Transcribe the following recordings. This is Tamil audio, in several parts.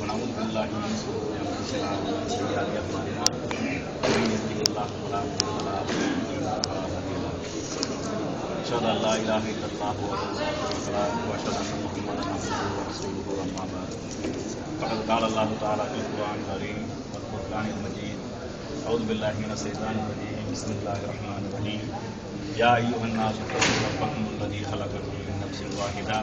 ونعوذ بالله من شرور انفسنا ومن سيئات اعمالنا من يهده الله فلا مضل له ومن يضلل فلا هادي له اشهد ان لا اله الا الله وحده لا شريك له واشهد ان محمدا عبده ورسوله اما بعد فقد قال الله تعالى في القران الكريم والقران المجيد اعوذ بالله من الشيطان الرجيم بسم الله الرحمن الرحيم يا ايها الناس اتقوا ربكم الذي خلقكم من نفس واحده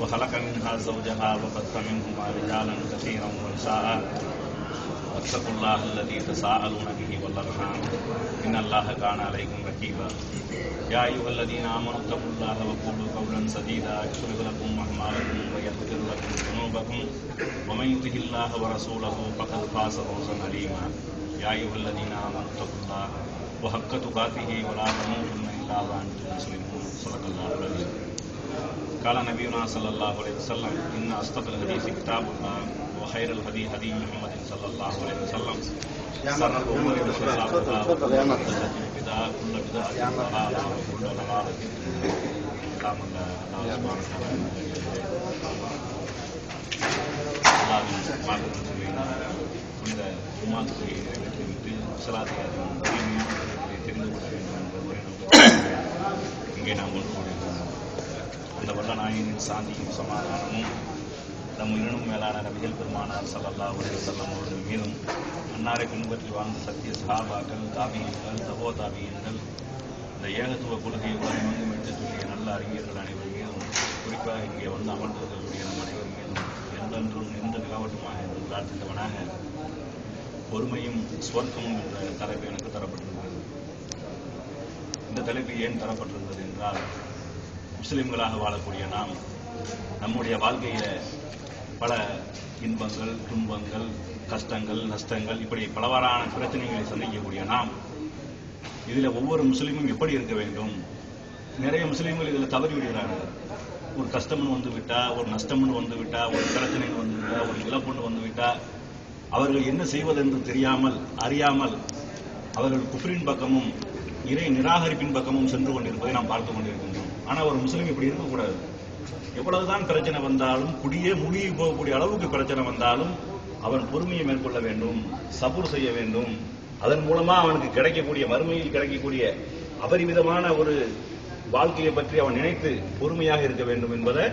وخلق منها زوجها وبث منهما رجالا كثيرا ونساء. واتقوا الله الذي تساءلون به والارحام ان الله كان عليكم رقيبا يا ايها الذين امنوا اتقوا الله وقولوا قولا سديدا. يغفر لكم اعمالكم ويغفر لكم ذنوبكم. ومن يطع الله ورسوله فقد فاز فوزا عظيما. يا ايها الذين امنوا اتقوا الله وحق تقاته ولا تموتن الا وانتم مسلمون صدق الله العظيم قال نبينا صلى الله عليه وسلم إن أصدق الحديث كتاب الله وخير الهدي هدي محمد صلى الله عليه وسلم شر الأمور محدثاتها وكل محدثة بدعة كل بدعة ضلالة وكل ضلالة في النار. كلام الله الله سبحانه وتعالى அல்லாவின் மார்க்கத்தின் புனித உமான் துறையை தெரிந்து கொள்ள வேண்டும் என்ற ஒரு இங்கே நாம் ஒன்று அந்த வல்ல நாயனின் சாந்தியும் சமாதானமும் நம் உயிரினும் மேலான நபிகள் பெருமானார் சல்லல்லா உலக செல்லம் அவர்கள் மீதும் அன்னாரை பின்பற்றி வாழ்ந்த சத்திய சஹாபாக்கள் தாபியங்கள் தபோ தாபியங்கள் இந்த ஏகத்துவ கொள்கையை உலகமெங்கும் மீண்டும் சொல்லிய நல்ல அறிஞர்கள் அனைவர் மீதும் குறிப்பாக இங்கே வந்து அமர்ந்திருக்கக்கூடிய நம் அனைவர் மீதும் என்றென்றும் எந்த நிலவட்டமாக என்று பிரார்த்தித்தவனாக பொறுமையும் சுவர்க்கமும் என்ற தலைப்பு எனக்கு தரப்பட்டது இந்த தலைப்பு ஏன் தரப்பட்டிருந்தது என்றால் முஸ்லிம்களாக வாழக்கூடிய நாம் நம்முடைய வாழ்க்கையில பல இன்பங்கள் துன்பங்கள் கஷ்டங்கள் நஷ்டங்கள் இப்படி பலவாறான பிரச்சனைகளை சந்திக்கக்கூடிய நாம் இதுல ஒவ்வொரு முஸ்லீமும் எப்படி இருக்க வேண்டும்? நிறைய முஸ்லீம்கள் இதுல தவறி விடுகிறாங்க ஒரு கஷ்டம்னு வந்து விட்டா ஒரு நஷ்டம்னு வந்து விட்டா ஒரு பிரச்சனைன்னு வந்து விட்டா ஒரு இழப்புன்னு வந்து விட்டா அவர்கள் என்ன செய்வதென்று தெரியாமல் அறியாமல் அவர்கள் குஃப்ரின் பக்கமும் இறை நிராகரிப்பின் பக்கமும் சென்று கொண்டிருப்பதை நாம் பார்த்து கொண்டிருக்கின்றோம். ஆனா ஒரு முஸ்லீம் இப்படி இருக்கக்கூடாது. எவ்வளவுதான் பிரச்சனை வந்தாலும் குடியே மூழ்கி போகக்கூடிய அளவுக்கு பிரச்சனை வந்தாலும் அவன் பொறுமையை மேற்கொள்ள வேண்டும் சபூர் செய்ய வேண்டும். அதன் மூலமா அவனுக்கு கிடைக்கக்கூடிய மறுமையில் கிடைக்கக்கூடிய அபரிமிதமான ஒரு வாழ்க்கையை பற்றி அவன் நினைத்து பொறுமையாக இருக்க வேண்டும் என்பதை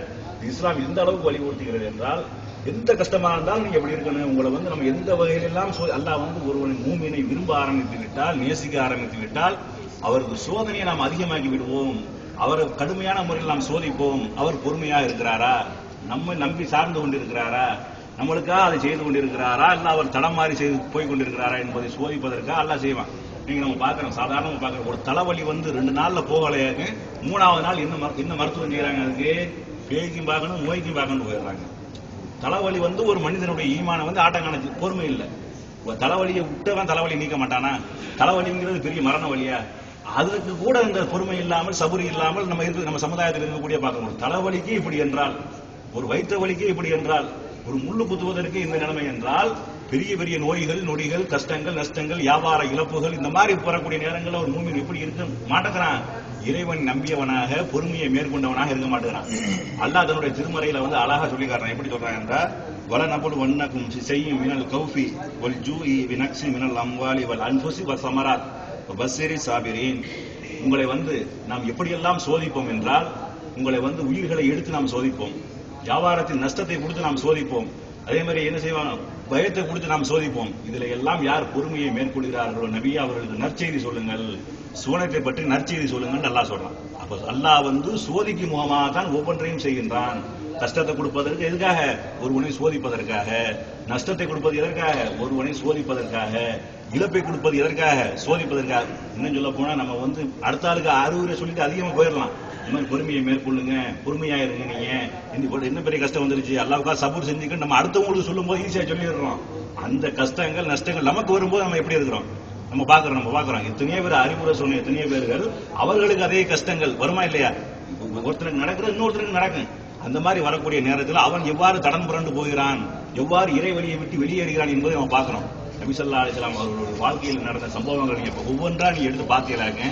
இஸ்லாம் எந்த அளவுக்கு வலியுறுத்துகிறது என்றால் எந்த கஷ்டமா இருந்தாலும் நீங்க எப்படி இருக்கணும். உங்களை வந்து நம்ம எந்த வகையிலெல்லாம் அல்லாஹ் வந்து ஒருவனின் மூமினை விரும்ப ஆரம்பித்து விட்டால் நேசிக்க ஆரம்பித்து விட்டால் அவருக்கு சோதனையை நாம் அதிகமாக்கி விடுவோம். அவரை கடுமையான முறையில் நாம் சோதிப்போம். அவர் பொறுமையா இருக்கிறாரா? நம்ம நம்பி சார்ந்து கொண்டிருக்கிறாரா? நம்மளுக்காக அதை செய்து கொண்டிருக்கிறாரா? இல்ல அவர் தடம் மாறி செய்து போய் கொண்டிருக்கிறாரா என்பதை சோதிப்பதற்காக அல்ல செய்வான். நீங்க நம்ம பாக்குறோம் சாதாரணமா பாக்குறோம் ஒரு தலைவலி வந்து ரெண்டு நாள்ல போகலையாக்கு மூணாவது நாள் என்ன என்ன மருத்துவம் செய்யறாங்க அதுக்கு? பேய்க்கும் பார்க்கணும் நோய்க்கும் பார்க்கணும் போயிடுறாங்க. தலைவலி வந்து ஒரு மனிதனுடைய ஈமான வந்து ஆட்டங்கான பொறுமை இல்லை. தலைவலியை விட்டவன் தலைவலி நீக்க மாட்டானா? தலைவலிங்கிறது பெரிய மரண வழியா? அதற்கு கூட இந்த பொறுமை இல்லாமல் சபுரி இல்லாமல் நம்ம இருந்து நம்ம சமுதாயத்தில் இருக்கக்கூடிய பார்க்க முடியும். தலைவலிக்கு இப்படி என்றால் ஒரு வயிற்று வலிக்கு இப்படி என்றால் ஒரு முள்ளு குத்துவதற்கு இந்த நிலைமை என்றால் பெரிய பெரிய நோய்கள் நொடிகள் கஷ்டங்கள் நஷ்டங்கள் வியாபார இழப்புகள் இந்த மாதிரி வரக்கூடிய நேரங்களில் ஒரு மூமின் எப்படி இருக்க மாட்டேங்கிறான். இறைவன் நம்பியவனாக பொறுமையை மேற்கொண்டவனாக இருக்க மாட்டேங்கிறான். அல்லாஹ் தன்னுடைய திருமறையில வந்து அழகா சொல்லி எப்படி சொல்றான் என்றால் வல நபுல் வண்ணக்கும் செய்யும் மினல் கௌஃபி வல் ஜூஇ வினக்ஸி மினல் அம்வாலி வல் அன்புசி வ சமராத். பஸ்ஸிரி சாபிரீன் உங்களை வந்து நாம் எப்படியெல்லாம் சோதிப்போம் என்றால் உங்களை வந்து உயிர்களை எடுத்து நாம் சோதிப்போம். வியாபாரத்தின் நஷ்டத்தை கொடுத்து நாம் சோதிப்போம். அதே மாதிரி என்ன செய்வாங்க? பயத்தை கொடுத்து நாம் சோதிப்போம். இதுல எல்லாம் யார் பொறுமையை மேற்கொள்கிறார்களோ நபியா அவர்களுக்கு நற்செய்தி சொல்லுங்கள். சுவனத்தை பற்றி நற்செய்தி சொல்லுங்கள் நல்லா சொல்றான். அப்ப அல்லாஹ் வந்து சோதிக்கும் முகமாக தான் ஒவ்வொன்றையும் செய்கின்றான். கஷ்டத்தை கொடுப்பதற்கு எதுக்காக? ஒருவனை சோதிப்பதற்காக. நஷ்டத்தை கொடுப்பது எதற்காக? ஒருவனை சோதிப்பதற்காக. இழப்பை கொடுப்பது எதற்காக? சோதிப்பதற்காக. இன்னும் சொல்ல போனா நம்ம வந்து அடுத்த ஆளுக்கு அறிவுரை சொல்லிட்டு அதிகமா போயிடலாம் இந்த மாதிரி பொறுமையை மேற்கொள்ளுங்க பொறுமையா இருங்க நீங்க. இந்த என்ன பெரிய கஷ்டம் வந்துருச்சு? அல்லாவுக்கா சப்போர்ட் செஞ்சுக்க நம்ம அடுத்தவங்களுக்கு சொல்லும் போது ஈஸியா சொல்லிடுறோம். அந்த கஷ்டங்கள் நஷ்டங்கள் நமக்கு வரும்போது நம்ம எப்படி இருக்கிறோம்? நம்ம பாக்குறோம் நம்ம பாக்குறோம். எத்தனையோ பேர் அறிவுரை சொன்ன எத்தனையோ பேர்கள் அவர்களுக்கு அதே கஷ்டங்கள் வருமா இல்லையா? ஒருத்தருக்கு நடக்கிறது இன்னொருத்தருக்கு நடக்கும். அந்த மாதிரி வரக்கூடிய நேரத்தில் அவன் எவ்வாறு தடம் புரண்டு போகிறான்? எவ்வாறு இறைவழியை விட்டு வெளியேறுகிறான் என்பதை நம்ம பார்க்கிறோம் நபிசல்லா அலிஸ்லாம் அவர்களுடைய வாழ்க்கையில் நடந்த சம்பவங்கள் நீங்க இப்போ ஒவ்வொன்றா நீ எடுத்து பார்த்தீங்களாங்க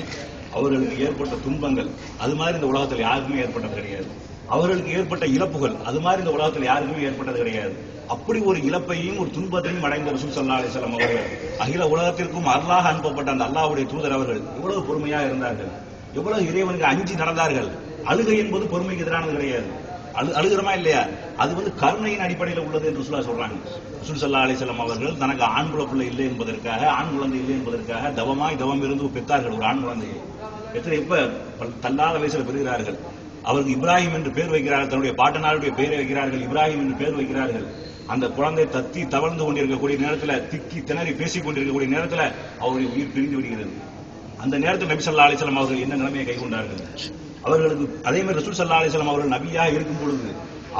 அவர்களுக்கு ஏற்பட்ட துன்பங்கள் அது மாதிரி இந்த உலகத்தில் யாருக்குமே ஏற்பட்டது கிடையாது. அவர்களுக்கு ஏற்பட்ட இழப்புகள் அது மாதிரி இந்த உலகத்தில் யாருக்குமே ஏற்பட்டது கிடையாது. அப்படி ஒரு இழப்பையும் ஒரு துன்பத்தையும் அடைந்த ரசூல் சல்லா அலிஸ்லாம் அவர்கள் அகில உலகத்திற்கும் அருளாக அனுப்பப்பட்ட அந்த அல்லாவுடைய தூதர் அவர்கள் எவ்வளவு பொறுமையா இருந்தார்கள்? எவ்வளவு இறைவனுக்கு அஞ்சு நடந்தார்கள்? அழுகை என்பது பொறுமைக்கு எதிரானது கிடையாது. அழு அழுகிறமா இல்லையா? அது வந்து கருணையின் அடிப்படையில் உள்ளது என்று சொல்லா சொல்றாங்க. ரசூல் சல்லா அவர்கள் தனக்கு ஆண் குழப்பிள்ளை இல்லை என்பதற்காக ஆண் குழந்தை இல்லை என்பதற்காக தவமாய் தவம் இருந்து பெற்றார்கள் ஒரு ஆண் குழந்தையை. எத்தனை இப்ப தள்ளாத வயசுல பெறுகிறார்கள். அவருக்கு இப்ராஹிம் என்று பேர் வைக்கிறார்கள் தன்னுடைய பாட்டனாருடைய பெயரை வைக்கிறார்கள் இப்ராஹிம் என்று பேர் வைக்கிறார்கள். அந்த குழந்தை தத்தி தவழ்ந்து கொண்டிருக்கக்கூடிய நேரத்தில் திக்கி திணறி பேசிக் கொண்டிருக்கக்கூடிய நேரத்தில் அவருடைய உயிர் பிரிந்து விடுகிறது. அந்த நேரத்தில் நபி ஸல்லல்லாஹு அவர்கள் என்ன நிலைமையை கைகொண்டார்கள் அவர்களுக்கு அதே மாதிரி ரசூல் சல்லா அலிஸ்லாம் அவர்கள் நபியாக இருக்கும் பொழுது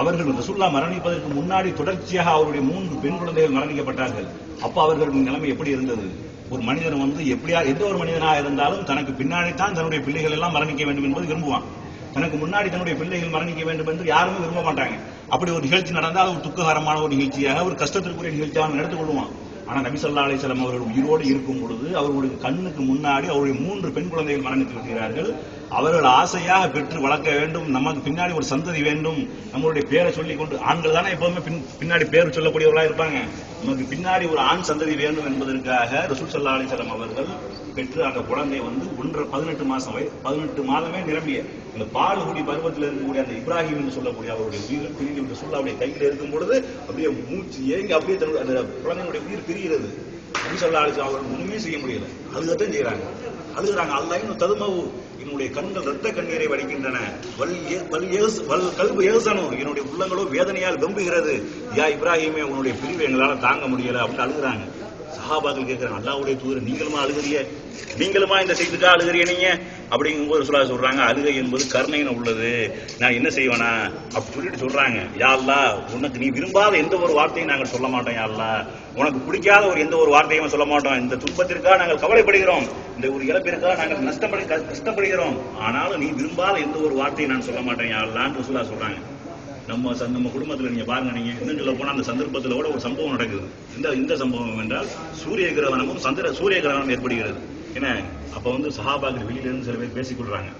அவர்கள் ரசூல்லா மரணிப்பதற்கு முன்னாடி தொடர்ச்சியாக அவருடைய மூன்று பெண் குழந்தைகள் மரணிக்கப்பட்டார்கள். அப்ப அவர்களுடைய நிலைமை எப்படி இருந்தது? ஒரு மனிதன் வந்து எப்படியா எந்த ஒரு மனிதனாக இருந்தாலும் தனக்கு பின்னாடி தான் தன்னுடைய பிள்ளைகள் எல்லாம் மரணிக்க வேண்டும் என்பது விரும்புவான். தனக்கு முன்னாடி தன்னுடைய பிள்ளைகள் மரணிக்க வேண்டும் என்று யாருமே விரும்ப மாட்டாங்க. அப்படி ஒரு நிகழ்ச்சி நடந்தால் ஒரு துக்ககரமான ஒரு நிகழ்ச்சியாக ஒரு கஷ்டத்திற்குரிய நிகழ்ச்சியாக நடந்து கொள்வான். ஆனா நபி ஸல்லல்லாஹு அலைஹி அவர்கள் உயிரோடு இருக்கும் பொழுது அவர்களுடைய கண்ணுக்கு முன்னாடி அவருடைய மூன்று பெண் குழந்தைகள் மரணித்து விடுகிறார்கள். அவர்கள் ஆசையாக பெற்று வளர்க்க வேண்டும். நமக்கு பின்னாடி ஒரு சந்ததி வேண்டும். நம்மளுடைய பேரை சொல்லி கொண்டு ஆண்கள் தானே எப்பவுமே பின்- பின்னாடி பேர் சொல்லக்கூடியவர்களா இருப்பாங்க. நமக்கு பின்னாடி ஒரு ஆண் சந்ததி வேண்டும் என்பதற்காக ரசூல் சல்லா அலிசலம் அவர்கள் பெற்று அந்த குழந்தை வந்து ஒன்றரை பதினெட்டு மாசம் வயது பதினெட்டு மாதமே நிரம்பிய இந்த பால் குடி பருவத்தில் இருக்கக்கூடிய அந்த இப்ராஹிம் என்று சொல்லக்கூடிய அவருடைய உயிர் பிரிந்து விட்டு சொல்ல அவருடைய கையில் இருக்கும் பொழுது அப்படியே மூச்சு ஏங்கி அப்படியே தன்னுடைய அந்த குழந்தையுடைய உயிர் பிரிகிறது. ரசூல் சல்லா அலிசலம் அவர்கள் ஒண்ணுமே செய்ய முடியல. அதுதான் செய்யறாங்க அழுகுறாங்க அல்ல இன்னும் ததுமவு என்னுடைய கண்கள் ரத்த கண்ணீரை வடிக்கின்றன. வல் கல்பு ஏசனு என்னுடைய உள்ளங்களோ வேதனையால் வெம்புகிறது. யா இப்ராஹிமே உன்னுடைய பிரிவை எங்களால தாங்க முடியல அப்படின்னு அழுகுறாங்க. சஹாபாக்கள் கேட்கிறாங்க அல்லாவுடைய தூதர் நீங்களுமா அழுகுறிய நீங்களுமா இந்த செய்திக்கா அழுகுறிய நீங்க? அப்படிங்கும்போது சொல்ல சொல்றாங்க அழுகை என்பது கருணைன்னு உள்ளது. நான் என்ன செய்வேனா? அப்படி சொல்லிட்டு சொல்றாங்க. யாழ்லா உனக்கு நீ விரும்பாத எந்த ஒரு வார்த்தையும் நாங்கள் சொல்ல மாட்டோம் யாழ்லா உனக்கு பிடிக்காத ஒரு எந்த ஒரு வார்த்தையும் சொல்ல மாட்டோம். இந்த துன்பத்திற்காக நாங்கள் கவலைப்படுகிறோம். இந்த ஒரு இழப்பிற்காக நாங்கள் நஷ்டப்படு க- கஷ்டப்படுகிறோம். ஆனாலும் நீ விரும்பாத எந்த ஒரு வார்த்தையும் நான் சொல்ல மாட்டேன் யாழ்லான்னு அல்லாஹ்னு ரசூலா சொல்றாங்க. நம்ம நம்ம குடும்பத்துல நீங்க பாருங்க நீங்க இன்னும் சொல்ல போனா அந்த சந்தர்ப்பத்துல கூட ஒரு சம்பவம் நடக்குது. இந்த இந்த சம்பவம் என்றால் சூரிய கிரகணமும் சந்திர சூரிய கிரகணம் ஏற்படுகிறது. என்ன அப்ப வந்து சஹாபாக்கள் வெளியில இருந்து சில பேர் பேசிக் கொள்றாங்க.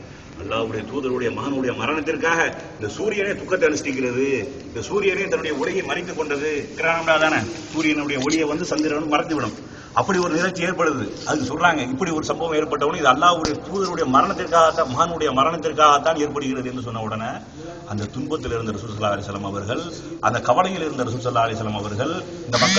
அல்லாவுடைய தூதருடைய மகனுடைய மரணத்திற்காக இந்த சூரியனே துக்கத்தை அனுஷ்டிக்கிறது. இந்த சூரியனே தன்னுடைய ஒளியை மறைத்துக் கொண்டது. கிரகணம்டா தானே? சூரியனுடைய ஒளியை வந்து சந்திரன் மறைத்துவிடும். அப்படி ஒரு நிகழ்ச்சி ஏற்படுது. அது சொல்றாங்க இப்படி ஒரு சம்பவம் ஏற்பட்டவனும் இது அல்லாவுடைய தூதருடைய மரணத்திற்காகத்தான் மகனுடைய மரணத்திற்காகத்தான் ஏற்படுகிறது என்று சொன்ன உடனே அந்த துன்பத்தில் இருந்த ரசூசல்லா ஸல்லல்லாஹு அவர்கள் அந்த கவலையில் இருந்த ரசூசல்லா ஸல்லல்லாஹு அவர்கள் இந்த மக்கள்